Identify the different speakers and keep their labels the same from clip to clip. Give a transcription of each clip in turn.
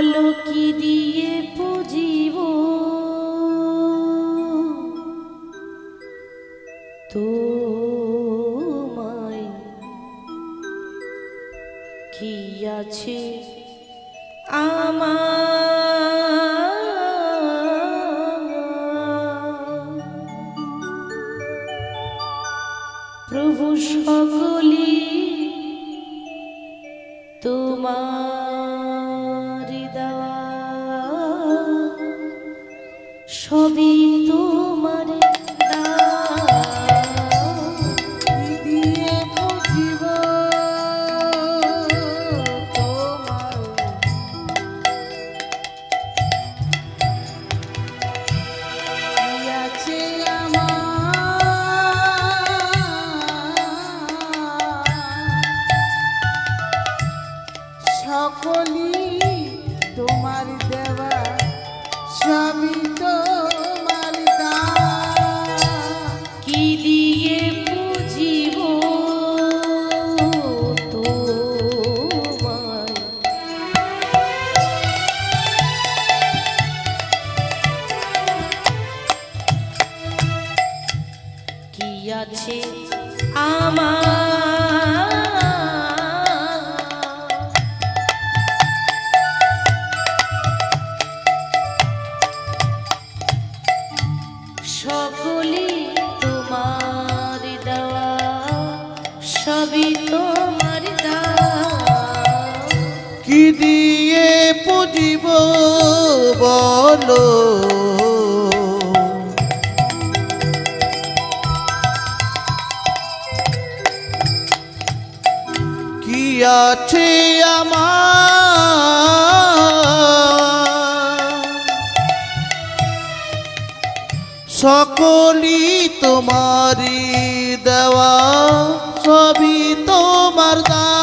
Speaker 1: পলকি দিয়ে সবই তোমার
Speaker 2: কি
Speaker 1: দিয়ে
Speaker 2: পুজিব বলো? কি আছে আমার? সকলি তোমারি
Speaker 1: দেওয়া। সবই তোমার দা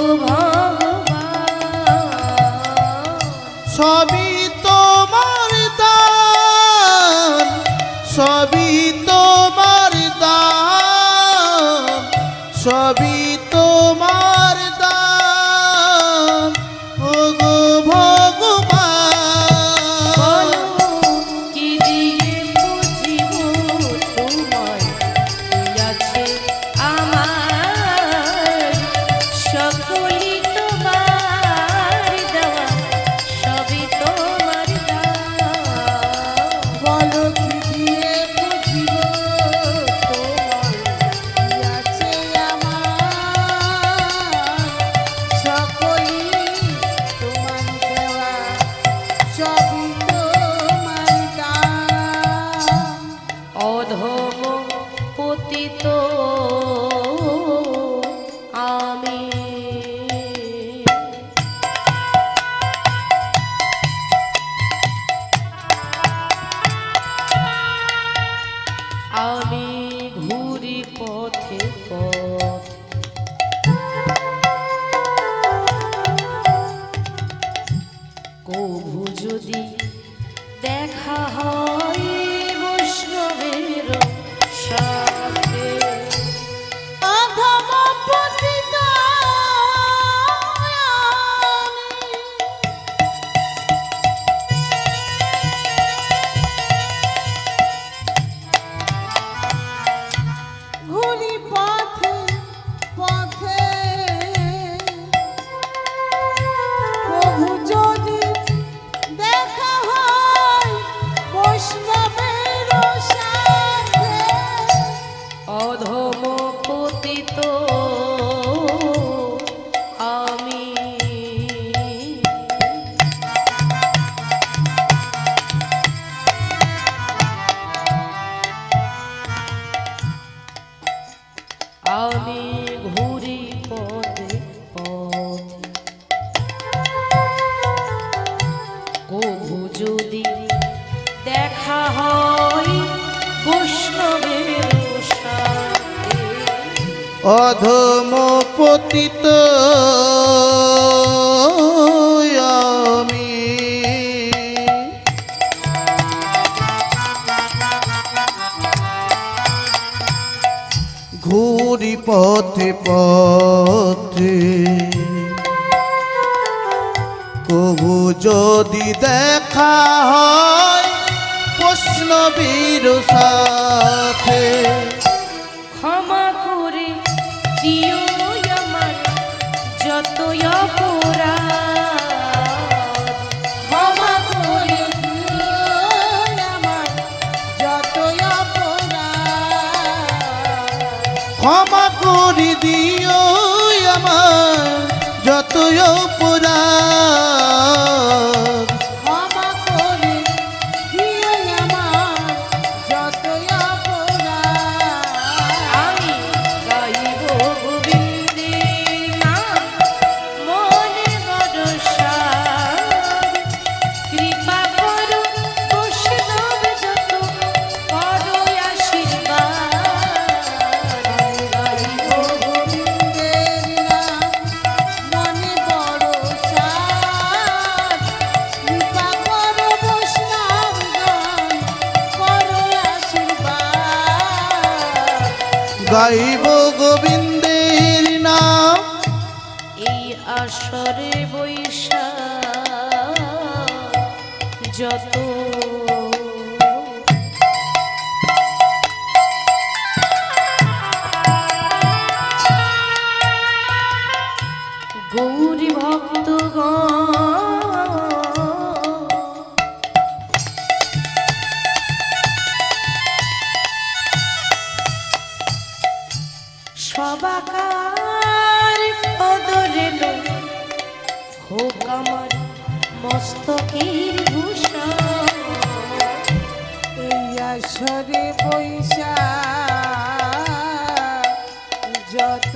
Speaker 1: ভয় পতিত যদি দেখা হয়
Speaker 2: অধম পতিত ঘুরি পথে পথ তবু যদি দেখা হয় বৈষ্ণবীর সাথে।
Speaker 1: ক্ষমা করে আমার যত ক্ষমা করে দিও আমার যত পুরা গাইব গোবিন্দের নাম। এই আসরে বৈশা যত
Speaker 3: আসরে পয়সা যত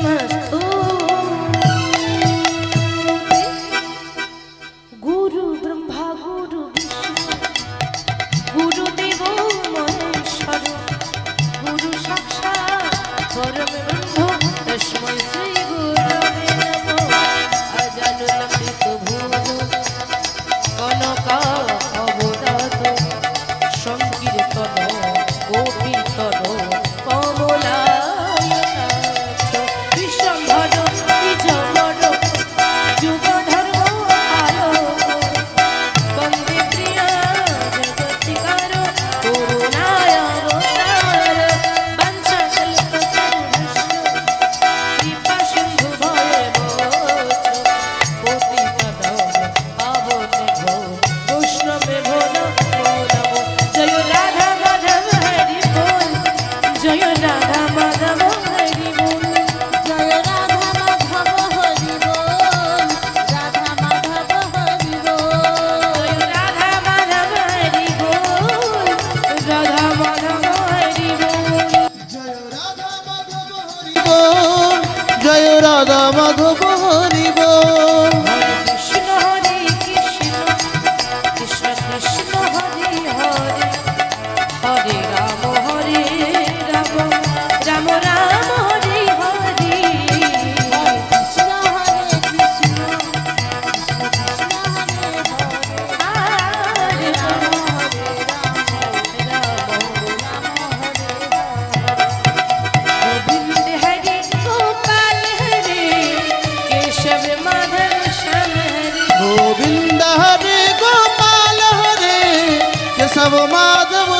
Speaker 1: i'm llamas দেব
Speaker 3: মা দেব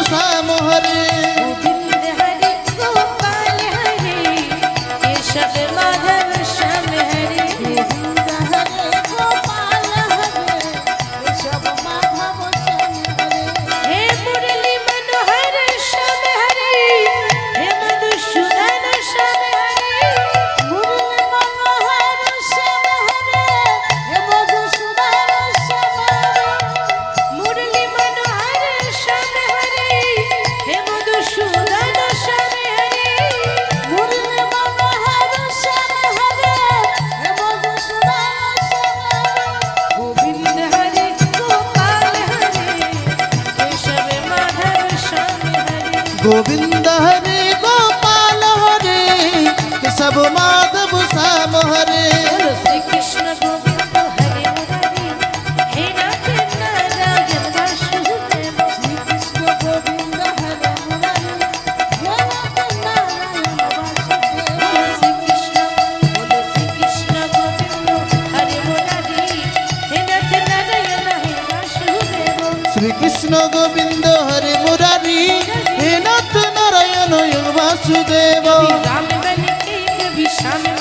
Speaker 3: Shaman.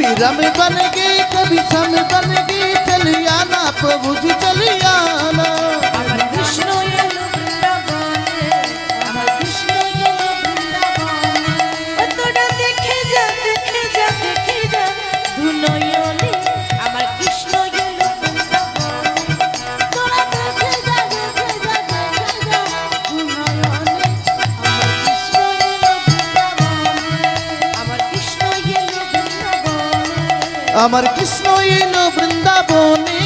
Speaker 3: कभी
Speaker 2: रम बनेगी कभी
Speaker 1: सम बनेगी चलिया ना प्रभु जी
Speaker 3: चलिया ना
Speaker 1: আমার কৃষ্ণ এলো বৃন্দাবনে